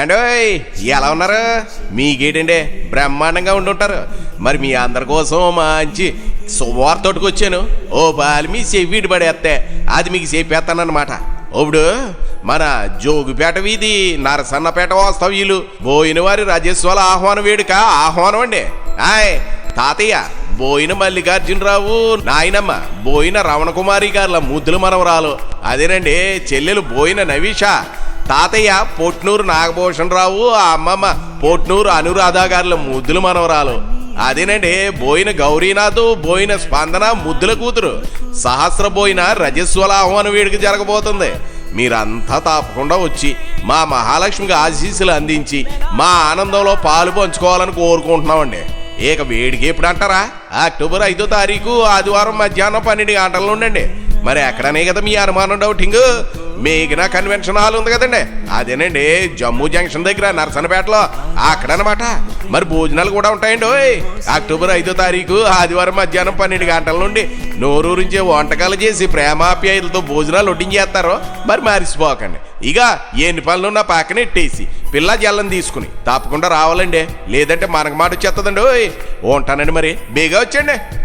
ఏండోయ్ ఎలా ఉన్నారు? మీకేటండి బ్రహ్మాండంగా ఉండుంటారు. మరి మీ అందరి కోసం మంచి సువార్తోటికి వచ్చాను ఓ బాలి మీ చెవిడి పడేస్తే అది మీకు చెప్పేస్తానన్నమాట ఇప్పుడు మన జోగిపేట వీధి నరసన్నపేట వాస్తవ్యులు బోయిన వారి రాజేశ్వర ఆహ్వాన వేడుక ఆహ్వానం అండి ఆయ్ తాతయ్య బోయిన మల్లికార్జునరావు నాయనమ్మ బోయిన రమణకుమారి గారుల ముద్దుల మనవరాలు. అదేనండి చెల్లెలు బోయిన నవీష తాతయ్య పొట్నూరు నాగభూషణరావు ఆ అమ్మమ్మ పొట్నూరు అనురాధ గారుల ముద్దుల మనవరాలు. అదేనండి బోయిన గౌరీనాథ్ బోయిన స్పందన ముద్దుల కూతురు. సహస్ర బోయిన రజస్వలాహం అని వేడుక జరగబోతుంది. మీరంతా తప్పకుండా వచ్చి మా మహాలక్ష్మికి ఆశీస్సులు అందించి మా ఆనందంలో పాలు పంచుకోవాలని కోరుకుంటున్నామండి. ఇక వేడికి ఎప్పుడు అంటారా? అక్టోబర్ ఐదో తారీఖు ఆదివారం మధ్యాహ్నం పన్నెండు గంటల ఉండండి మరి ఎక్కడనే కదా మీ అనుమానం డౌటింగ్? మేఘనా కన్వెన్షన్ హాల్ ఉంది కదండి. అదేనండి జమ్మూ జంక్షన్ దగ్గర నర్సనపేటలో అక్కడనమాట మరి భోజనాలు కూడా ఉంటాయండి ఓయ్. అక్టోబర్ ఐదో తారీఖు ఆదివారం మధ్యాహ్నం పన్నెండు గంటల నుండి నోరూరించే వంటకాలు చేసి ప్రేమాప్యాయులతో భోజనాలు వడ్డించేస్తారు. మరి మరిసిపోకండి. ఇక ఎన్ని పనులు నా పక్కన ఎట్టేసి పిల్ల జల్లం తీసుకుని తప్పకుండా రావాలండి. లేదంటే మనకు మాట వచ్చేస్తుందండి ఓయ్. ఉంటానండి మరి. బేగా వచ్చండి